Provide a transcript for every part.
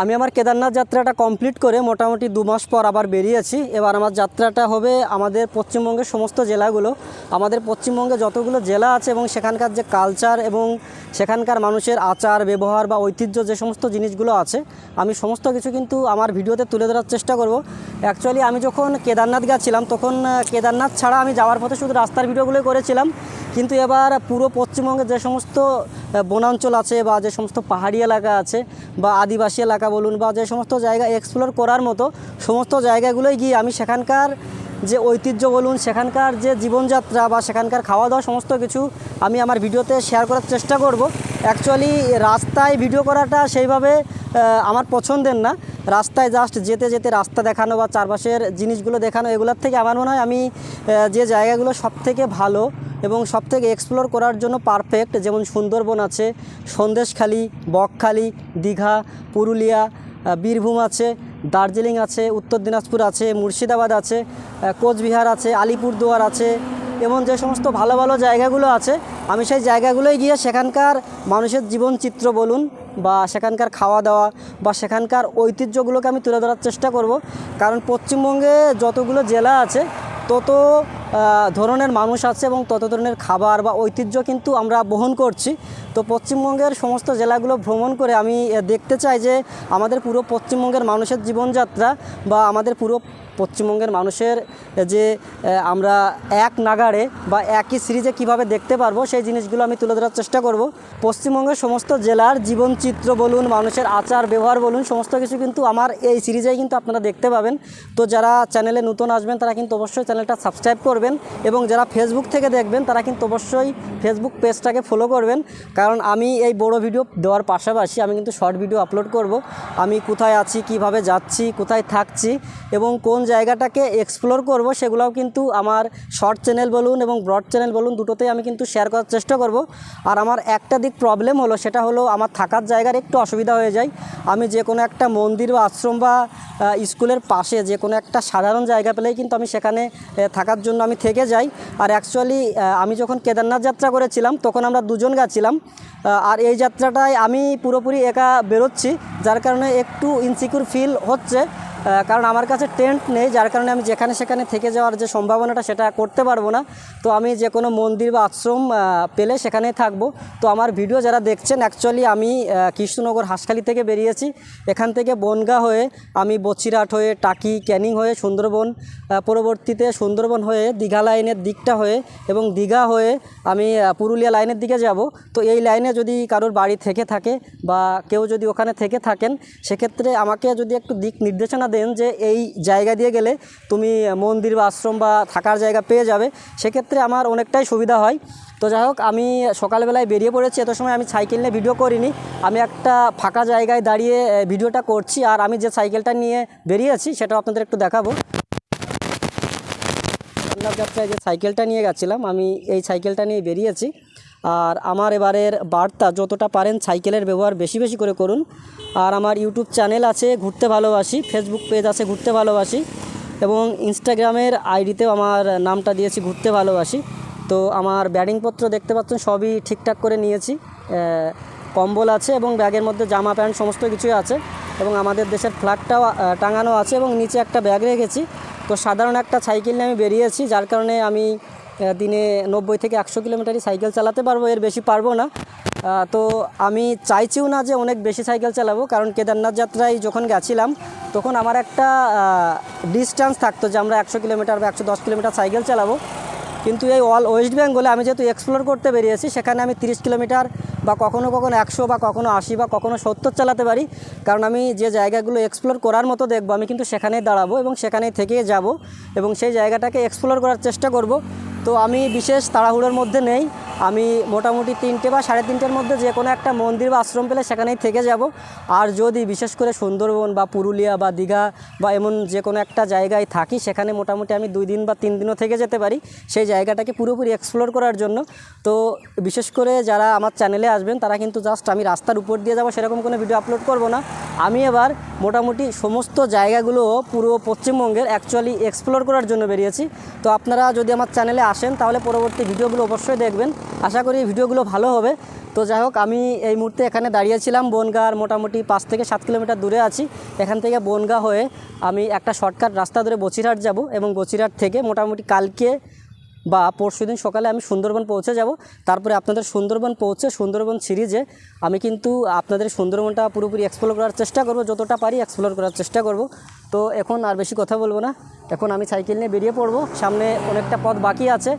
আমি আমার কেদারনাথ যাত্রাটা কমপ্লিট করে মোটামুটি দু মাস পর আবার বেরিয়েছি। এবার আমার যাত্রাটা হবে আমাদের পশ্চিমবঙ্গের সমস্ত জেলাগুলো। আমাদের পশ্চিমবঙ্গে যতগুলো জেলা আছে এবং সেখানকার যে কালচার এবং সেখানকার মানুষের আচার, ব্যবহার বা ঐতিহ্য যে সমস্ত জিনিসগুলো আছে, আমি সমস্ত কিছু কিন্তু আমার ভিডিওতে তুলে ধরার চেষ্টা করব। অ্যাকচুয়ালি আমি যখন কেদারনাথ গেছিলাম, তখন কেদারনাথ ছাড়া আমি যাওয়ার পথে শুধু রাস্তার ভিডিওগুলোই করেছিলাম। কিন্তু এবার পুরো পশ্চিমবঙ্গের যে সমস্ত বনাঞ্চল আছে বা যে সমস্ত পাহাড়ি এলাকা আছে বা আদিবাসী এলাকা বলুন বা যে সমস্ত জায়গা এক্সপ্লোর করার মতো সমস্ত জায়গাগুলোয় গিয়ে আমি সেখানকার যে ঐতিহ্য বলুন, সেখানকার যে জীবনযাত্রা বা সেখানকার খাওয়া দাওয়া সমস্ত কিছু আমি আমার ভিডিওতে শেয়ার করার চেষ্টা করব। অ্যাকচুয়ালি রাস্তায় ভিডিও করাটা সেইভাবে আমার পছন্দের না। রাস্তায় জাস্ট যেতে যেতে রাস্তা দেখানো বা চারপাশের জিনিসগুলো দেখানো, এগুলোর থেকে আমার মনে হয় আমি যে জায়গাগুলো সব থেকে ভালো এবং সব থেকে এক্সপ্লোর করার জন্য পারফেক্ট যেমন সুন্দরবন আছে, সন্দেশখালি, বকখালি, দীঘা, পুরুলিয়া বীরভূম আছে, দার্জিলিং আছে, উত্তর দিনাজপুর আছে, মুর্শিদাবাদ আছে কোচবিহার আছে, আলিপুরদুয়ার আছে এবং যে সমস্ত ভালো ভালো জায়গাগুলো আছে, আমি সেই জায়গাগুলোয় গিয়ে সেখানকার মানুষের জীবন চিত্র বলুন বা সেখানকার খাওয়া দাওয়া বা সেখানকার ঐতিহ্যগুলোকে আমি তুলে ধরার চেষ্টা করব। কারণ পশ্চিমবঙ্গে যতগুলো জেলা আছে, তত ধরনের মানুষ আছে এবং তত ধরনের খাবার বা ঐতিহ্য কিন্তু আমরা বহন করছি। তো পশ্চিমবঙ্গের সমস্ত জেলাগুলো ভ্রমণ করে আমি দেখতে চাই যে আমাদের পুরো পশ্চিমবঙ্গের মানুষের জীবনযাত্রা বা আমাদের পুরো পশ্চিমবঙ্গের মানুষের যে আমরা এক নাগাড়ে বা একই সিরিজে কীভাবে দেখতে পারব সেই জিনিসগুলো আমি তুলে ধরার চেষ্টা করব। পশ্চিমবঙ্গের সমস্ত জেলার জীবনচিত্র বলুন, মানুষের আচার, ব্যবহার বলুন, সমস্ত কিছু কিন্তু আমার এই সিরিজেই কিন্তু আপনারা দেখতে পাবেন। তো যারা চ্যানেলে নতুন আসবেন তারা কিন্তু অবশ্যই চ্যানেলটা সাবস্ক্রাইব করবেন। এবং যারা ফেসবুক থেকে দেখবেন, তারা কিন্তু অবশ্যই ফেসবুক পেজটাকে ফলো করবেন। কারণ আমি এই বড় ভিডিও দেওয়ার পাশাপাশি আমি কিন্তু শর্ট ভিডিও আপলোড করব। আমি কোথায় আছি, কীভাবে যাচ্ছি, কোথায় থাকছি এবং কোন জায়গাটাকে এক্সপ্লোর করব, সেগুলোও কিন্তু আমার শর্ট চ্যানেল বলুন এবং ব্রড চ্যানেল বলুন দুটোতেই আমি কিন্তু শেয়ার করার চেষ্টা করব। আর আমার একটা দিক প্রবলেম হলো, সেটা হলো আমার থাকার জায়গার একটু অসুবিধা হয়ে যায়। আমি যে কোনো একটা মন্দির বা আশ্রম বা স্কুলের পাশে যে কোনো একটা সাধারণ জায়গা পেলেই কিন্তু আমি সেখানে থাকার জন্য আমি থেকে যাই। আর অ্যাকচুয়ালি আমি যখন কেদারনাথ যাত্রা করেছিলাম, তখন আমরা দুজন গেছিলাম। আর এই যাত্রাটায় আমি পুরোপুরি একা বেরোচ্ছি, যার কারণে একটু ইনসিকিউর ফিল হচ্ছে। কারণ আমার কাছে টেন্ট নেই, যার কারণে আমি যেখানে সেখানে থেকে যাওয়ার যে সম্ভাবনাটা সেটা করতে পারব না। তো আমি যে কোনো মন্দির বা আশ্রম পেলে সেখানেই থাকব। তো আমার ভিডিও যারা দেখছেন অ্যাকচুয়ালি আমি কৃষ্ণনগর হাঁসখালি থেকে বেরিয়েছি। এখান থেকে বনগা হয়ে আমি বছিরহাট হয়ে, টাকি, ক্যানিং হয়ে, সুন্দরবন পরবর্তীতে সুন্দরবন হয়ে, দীঘা লাইনের দিকটা হয়ে এবং দীঘা হয়ে আমি পুরুলিয়া লাইনের দিকে যাব। তো এই লাইনে যদি কারোর বাড়ি থেকে থাকে বা কেউ যদি ওখানে থেকে থাকেন, সেক্ষেত্রে আমাকে যদি একটু দিক নির্দেশনা দেন যে এই জায়গা দিয়ে গেলে তুমি মন্দির বা আশ্রম বা থাকার জায়গা পেয়ে যাবে, সেক্ষেত্রে আমার অনেকটাই সুবিধা হয়। তো যাই হোক, আমি সকালবেলায় বেরিয়ে পড়েছি, এত সময় আমি সাইকেল নিয়ে ভিডিও করিনি। আমি একটা ফাঁকা জায়গায় দাঁড়িয়ে ভিডিওটা করছি, আর আমি যে সাইকেলটা নিয়ে বেরিয়েছি, সেটাও আপনাদের একটু দেখাবো। যাত্রায় যে সাইকেলটা নিয়ে গেছিলাম, আমি এই সাইকেলটা নিয়ে বেরিয়েছি। আর আমার এবারের বার্তা যতটা পারেন সাইকেলের ব্যবহার বেশি বেশি করে করুন। আর আমার ইউটিউব চ্যানেল আছে ঘুরতে ভালোবাসি ফেসবুক পেজ আছে ঘুরতে ভালোবাসি এবং ইনস্টাগ্রামের আইডিতেও আমার নামটা দিয়েছি ঘুরতে ভালোবাসি। তো আমার ব্যাডিংপত্র দেখতে পাচ্ছেন, সবই ঠিকঠাক করে নিয়েছি। কম্বল আছে এবং ব্যাগের মধ্যে জামা প্যান্ট সমস্ত কিছুই আছে এবং আমাদের দেশের ফ্ল্যাগটাও টাঙানো আছে এবং নিচে একটা ব্যাগ রেখেছি। তো সাধারণ একটা সাইকেল নিয়ে আমি বেরিয়েছি, যার কারণে আমি দিনে নব্বই থেকে একশো কিলোমিটারই সাইকেল চালাতে পারব, এর বেশি পারব না। তো আমি চাইছিও না যে অনেক বেশি সাইকেল চালাবো, কারণ কেদারনাথ যাত্রায় যখন গেছিলাম, তখন আমার একটা ডিস্টেন্স থাকতো যে আমরা একশো কিলোমিটার বা একশো দশ কিলোমিটার সাইকেল চালাবো। কিন্তু এই অল ওয়েস্ট বেঙ্গলে আমি যেহেতু এক্সপ্লোর করতে বেরিয়েছি, সেখানে আমি তিরিশ কিলোমিটার বা কখনো কখনো একশো বা কখনো আশি বা কখনো সত্তর চালাতে পারি। কারণ আমি যে জায়গাগুলো এক্সপ্লোর করার মতো দেখব, আমি কিন্তু সেখানেই দাঁড়াবো এবং সেখানেই থেকে যাব এবং সেই জায়গাটাকে এক্সপ্লোর করার চেষ্টা করব। তো আমি বিশেষ তাড়াহুড়োর মধ্যে নেই। আমি মোটামুটি তিনটে বা সাড়ে তিনটের মধ্যে যে কোনো একটা মন্দির বা আশ্রম পেলে সেখানেই থেকে যাব। আর যদি বিশেষ করে সুন্দরবন বা পুরুলিয়া বা দীঘা বা এমন যে কোনো একটা জায়গায় থাকি, সেখানে মোটামুটি আমি দুই দিন বা তিন দিনও থেকে যেতে পারি। সেই জায়গাটাকে পুরোপুরি এক্সপ্লোর করার জন্য। তো বিশেষ করে যারা আমার চ্যানেলে আসবেন, তারা কিন্তু জাস্ট আমি রাস্তার উপর দিয়ে যাব, সেরকম কোনো ভিডিও আপলোড করব না। আমি এবার মোটামুটি সমস্ত জায়গাগুলো পুরো পশ্চিমবঙ্গের অ্যাকচুয়ালি এক্সপ্লোর করার জন্য বেরিয়েছি। তো আপনারা যদি আমার চ্যানেলে আসেন, তাহলে পরবর্তী ভিডিওগুলো অবশ্যই দেখবেন। আশা করি ভিডিওগুলো ভালো হবে। তো যাই হোক, আমি এই মুহূর্তে এখানে দাঁড়িয়েছিলাম বনগাঁর মোটামুটি পাঁচ থেকে সাত কিলোমিটার দূরে আছি। এখান থেকে বনগাঁ হয়ে আমি একটা শর্টকাট রাস্তা ধরে বচিরহাট যাব এবং বচিরহাট থেকে মোটামুটি কালকে বা পরশু দিন সকালে আমি সুন্দরবন পৌঁছে যাব। তারপরে আপনাদের সুন্দরবন পৌঁছে সুন্দরবন সিরিজে আমি কিন্তু আপনাদের সুন্দরবনটা পুরোপুরি এক্সপ্লোর করার চেষ্টা করব, যতটা পারি এক্সপ্লোর করার চেষ্টা করব। তো এখন আর বেশি কথা বলব না। এখন আমি সাইকেল নিয়ে বেরিয়ে পড়ব, সামনে অনেকটা পথ বাকি আছে।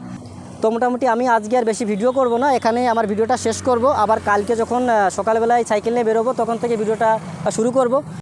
তো মোটামুটি আমি আজকে আর বেশি ভিডিও করব না এখানে আমার ভিডিওটা শেষ করব। আবার কালকে যখন সকালবেলায় সাইকেল নিয়ে বেরোবো, তখন থেকে ভিডিওটা শুরু করব।